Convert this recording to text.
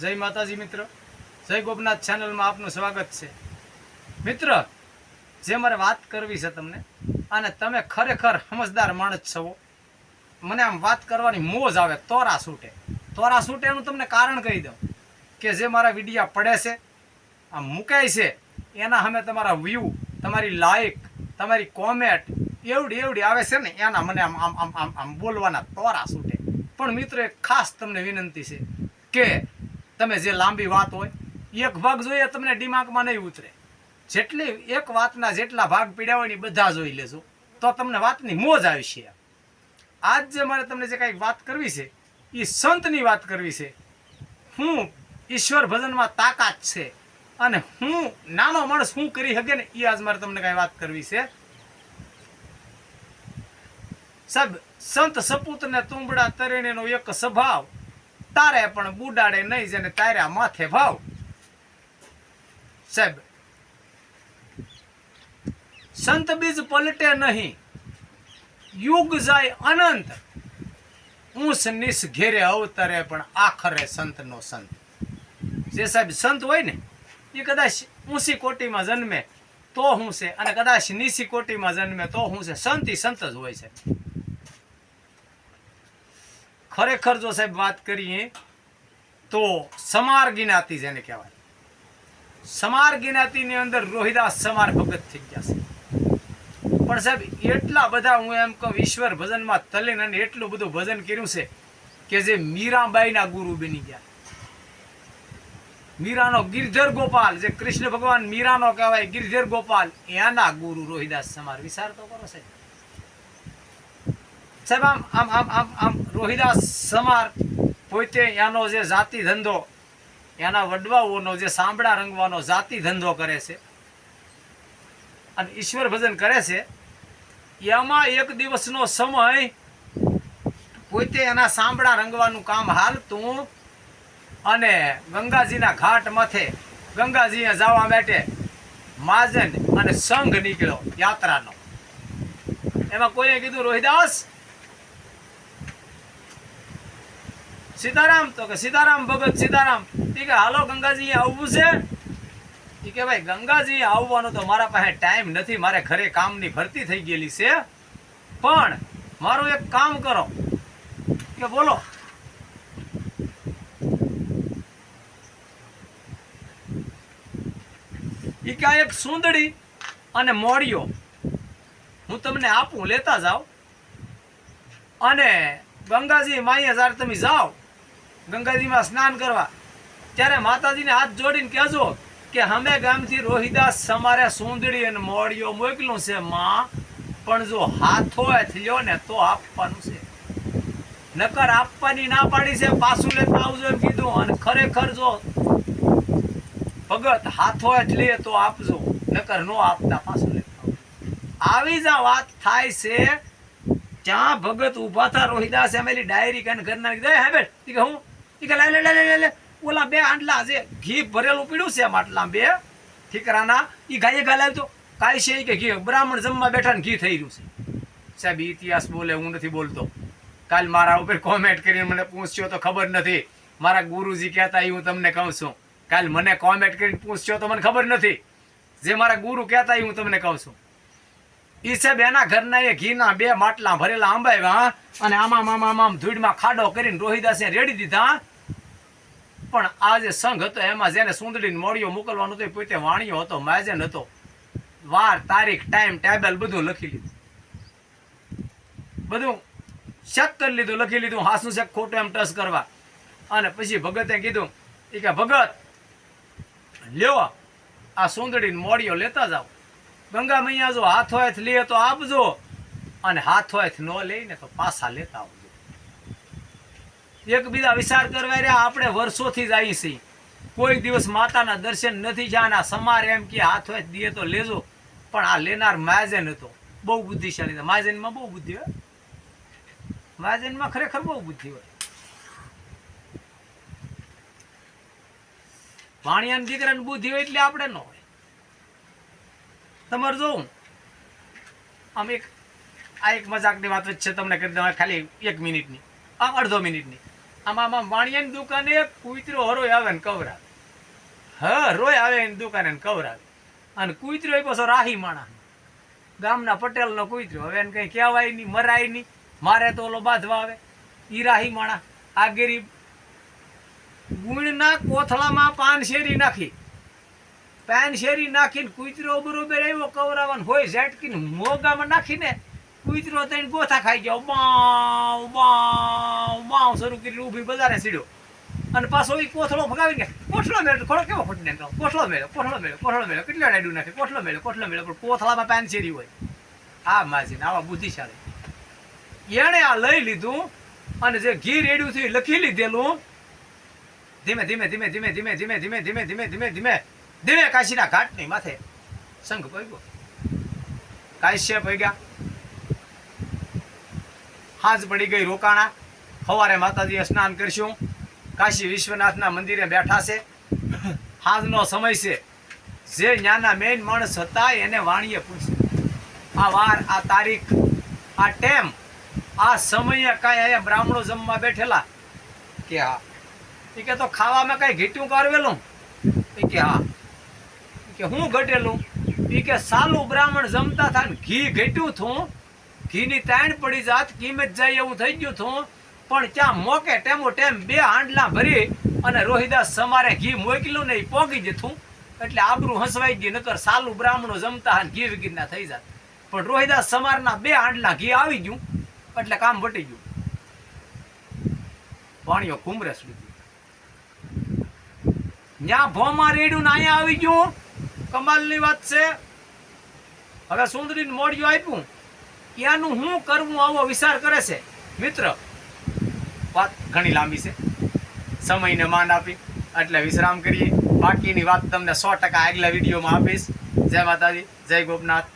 જય માતાજી મિત્ર. જય ગોપનાથ ચેનલમાં આપનું સ્વાગત છે. મિત્ર, જે મારે વાત કરવી છે તમને, અને તમે ખરેખર સમજદાર માણસ છો, મને આમ વાત કરવાની મોજ આવે, તોરા સૂટે. તોરા સૂટે એનું તમને કારણ કહી દઉં કે જે મારા વિડીયા પડે છે આમ મુકાય છે, એના સામે તમારા વ્યૂ તમારી લાઈક તમારી કોમેન્ટ એવડી એવડી આવે છે ને, એના મને આમ આમ આમ આમ બોલવાના તોરા સૂટે. પણ મિત્રો, એક ખાસ તમને વિનંતી છે કે તમે જે લાંબી વાત હોય, એક ભાગ જોઈએ તમને દિમાગમાં નહીં ઉતરે. જેટલી એક વાતના જેટલા ભાગ પીડ્યા હોય ને બધા જોઈ લેજો. તો તમને વાતની મોજ આવશે. આજ જે મારે તમને જે કાંઈક વાત કરવી છે, એ સંતની વાત કરવી છે. હું ઈશ્વર ભજનમાં તાકાત છે. અને હું નાનો માણસ શું કરી શકે ને એ આજ મારે તમને કાંઈ વાત કરવી છે. સાહેબ, સંત સપૂત ને તુંબડા તરીણીનો એક સ્વભાવ તારે પણ બુડાડે નહીં જેને તાર્યા માથે ભાવ સાહેબ, સંત બીજ પલટે નહીં. યુગ જાય અનંત. ઊંસ નિસ ઘેરે અવતરે પણ આખરે સંતનો સંત. જે સાહેબ સંત હોય ને, એ કદાચ ઊંસી કોટીમાં જન્મે તો હું છે, અને કદાચ નીસી કોટીમાં જન્મે તો હું છે, સંત સંત જ હોય છે. ખરેખર જો સાહેબ વાત કરીએ, તો સમાર જ્ઞાતિ જેને કહેવાય. સમાર જ્ઞાતિની અંદર રોહિદાસ સમાર ભગત થઈ ગયા છે. પણ સાહેબ, એટલા બધા હું એમ કહું, ઈશ્વર ભજનમાં તલીન અને એટલું બધું ભજન કર્યું છે કે જે મીરાબાઈના ગુરુ બની ગયા. મીરાનો ગિરધર ગોપાલ, જે કૃષ્ણ ભગવાન મીરાનો કહેવાય, ગિરધર ગોપાલ, એના ગુરુ રોહિદાસ સમાર. વિચાર તો કરો સાહેબ. સાહેબ, આમ આમ આમ આમ આમ રોહિદાસ સમાર પોતે એનો જે જાતિ ધંધો એના વડવાઓનો જે સાંભળા રંગવાનો જાતિ ધંધો કરે છે અને ઈશ્વર ભજન કરે છે એમાં એક દિવસનો સમય પોતે એના સાંભળા રંગવાનું કામ હાલતું અને ગંગાજીના ઘાટ માથે, ગંગાજીએ જવા માટે માજન અને સંઘ નીકળ્યો યાત્રાનો. એમાં કોઈએ કીધું, રોહિદાસ સીતારામ, તો કે સીતારામ, ભગત સીતારામ. એ કે, હાલો ગંગાજી આવવું છે? એ કે, ભાઈ, ગંગાજી આવવાનો તો મારા પાસે ટાઈમ નથી. મારે ઘરે કામની ભરતી થઈ ગયેલી છે. પણ મારું એક કામ કરો. કે, બોલો. એ કે એક સુંદડી અને મોડિયો હું તમને આપું, લેતા જાઓ. અને ગંગાજી માઈએ જ્યારે તમે જાઓ. ગંગાજીમાં સ્નાન કરવા. ત્યારે માતાજીને હાથ જોડીને કહેજો કે અમે ગામથી રોહિદાસ સમારે સુંદડી અને મોડીઓ મોકલું છે, માં. પણ જો હાથો થયો ને તો આપવાનું છે. નકર આપવાની ના પાડી છે, પાછું લેતા આવજો એમ કીધું. અને ખરેખર જો ભગત હાથો લે તો આપજો, નકર નો આપતા પાછું લેતા. આવી જ વાત થાય છે. ત્યાં ભગત ઊભા થા, રોહિદાસ એમેલી ડાયરી કાન ઘરના કીધું હે બેટ હું? ઈ કે, લે લે લે ઓલા બે આંટલા છે ઘી ભરેલું પીડ્યું છે આમ આટલા બે, ઠીકરાના એ ગાયે ગાલાવ તો કાંઈ છે કે ઘી, બ્રાહ્મણ જમવા બેઠા ને ઘી થઈ રહ્યું છે. સાહેબ ઇતિહાસ બોલે, હું નથી બોલતો. કાલ મારા ઉપર કોમેન્ટ કરીને મને પૂછ્યો તો ખબર નથી. મારા ગુરુજી કહેતા એ હું તમને કહું છું. કાલ મને કોમેન્ટ કરીને પૂછ્યો તો મને ખબર નથી. જે મારા ગુરુ કહેતા એ હું તમને કહું છું. ઈ છે એના ઘરના એ ઘીના બે માટલા ભરેલા આંબાવ્યા અને આમામ આમામ આમ ધૂળમાં ખાડો કરીને રોહિદાસે રેડી દીધા. પણ આ જે સંઘ હતો, એમાં જેને સુંદડીને મોડિયો મોકલવાનો હતો, એ પોતે વાણિયો હતો, માજન હતો. વાર, તારીખ, ટાઈમ, ટેબલ બધું લખી લીધું. બધું ચેક કરી લીધું, લખી લીધું, હાસું છે ખોટું એમ ટચ કરવા. અને પછી ભગતે કીધું એ કે ભગત, લ્યો, આ સુંદડીને મોડિયો લેતા જાઓ. ગંગા મૈયા જો હાથો હાથ લે તો આપજો. અને હાથો હાથ ન લઈને તો પાછા લેતા આવજો. એકબીજા વિચાર કરવા રહ્યા, આપણે વર્ષોથી જ આવી છીએ. કોઈ દિવસ માતાના દર્શન નથી આ સમાર એમ કે હાથો હાથ દે તો લેજો. પણ આ લેનાર માજન હતો. બહુ બુદ્ધિશાળી માજનમાં બહુ બુદ્ધિ હોય. માજનમાં ખરેખર બહુ બુદ્ધિ હોય. વાણિયાના દીકરાની બુદ્ધિ હોય એટલે આપણે ન હોય. તમારે જોવું આમ એક આ એક મજાકની વાત છે, તમને કરી દેવા ખાલી એક મિનિટની. આમ અડધો મિનિટની. આમાં આમાં વાણિયાની દુકાને કુતરો હરોય આવે ને કવરાવે. હા, રોય આવે એની દુકાને ને કવરાવે. અને કુતરો એ પાછો રાહી માણા ગામના પટેલનો કુતરો. હવે એને કંઈ કહેવાય નહીં, મરાય નહીં. મારે તો ઓલો બાંધવા આવે. ઈ રાહી માણા આગેરી ગુણના કોથળામાં પાન શેરી નાખી. પાન શેરી નાખીને કૂતરો બરોબર આવ્યો કવરાવાન હોય ઝાટકીને મોગામાં નાખીને કૂતરો તઈને ગોથા ખાઈ ગયો બાવ બાવ બાવ શરૂ કરી ઊભી બધાને સીડ્યો અને પાછો એ કોથળો ભગાવીને કોથળો મેળ્યો ખોળો કેવો ફૂટી નાખ્યો કોથળો મેળ્યો કોથળો મેળ્યો કોથળો મેળ્યો કેટલા ડાયડું નાખે કોથળો મેળ્યો કોથળો મેળ્યો પણ કોથળામાં પાન શેરી હોય આ માજીને આવા બુદ્ધિશાળી એણે આ લઈ લીધું અને જે ઘી રેડ્યું થયું લખી લીધેલું ધીમે ધીમે ધીમે ધીમે ધીમે ધીમે ધીમે ધીમે ધીમે ધીમે ધીમે ધીમે કાશીના ઘાટની માથે શંખ પગ્યો. કાશ્ય પગ્યા. હાજ પડી ગઈ રોકાણા. સવારે માતાજીએ સ્નાન કરશું. કાશી વિશ્વનાથના મંદિરે બેઠા છે. હાજનો સમય છે. જે ન્યાના મેઇન માણસ હતા એને વાણીએ પૂછ્યું. આ વાર, આ તારીખ, આ ટેમ, આ સમયે કાંઈ અહીંયા બ્રાહ્મણો જમવા બેઠેલા? કે હા. એ કે તો ખાવામાં કાંઈ ઘીટ્યું કરવેલું? એ કે હા. કે હું ઘટેલું એ કે સાલું બ્રાહ્મણ જમતા થાય ઘી ઘટ્યું થું. ઘીની તાણ પડી જાત, કિંમત જાય એવું થઈ ગયું થું. પણ ત્યાં મોકે ટેમો ટેમ બે હાંડલા ભરી અને રોહિદાસ સમારે ઘી મોકલ્યું ને એ પોગી જતું એટલે આબરું હસવાઈ ગયું નકર સાલું બ્રાહ્મણો જમતા હાલ ઘી વિગીના થઈ જાત. પણ રોહિદાસ સમારના બે હાંડલા ઘી આવી ગયું, એટલે કામ વટી ગયું. પાણીઓ કુમરે સુધી ન્યા ભોમાં રેડ્યું ને અહીંયા આવી ગયું. કમાલની વાત છે. હવે સુંદરીને મોડિયું આપ્યું. ત્યાંનું શું કરવું આવો વિચાર કરે છે? મિત્ર, વાત ઘણી લાંબી છે. સમયને માન આપી. એટલે વિશ્રામ કરીએ. બાકીની વાત તમને સો ટકા આગલા વિડીયોમાં આપીશ. જય માતાજી, જય ગોપનાથ.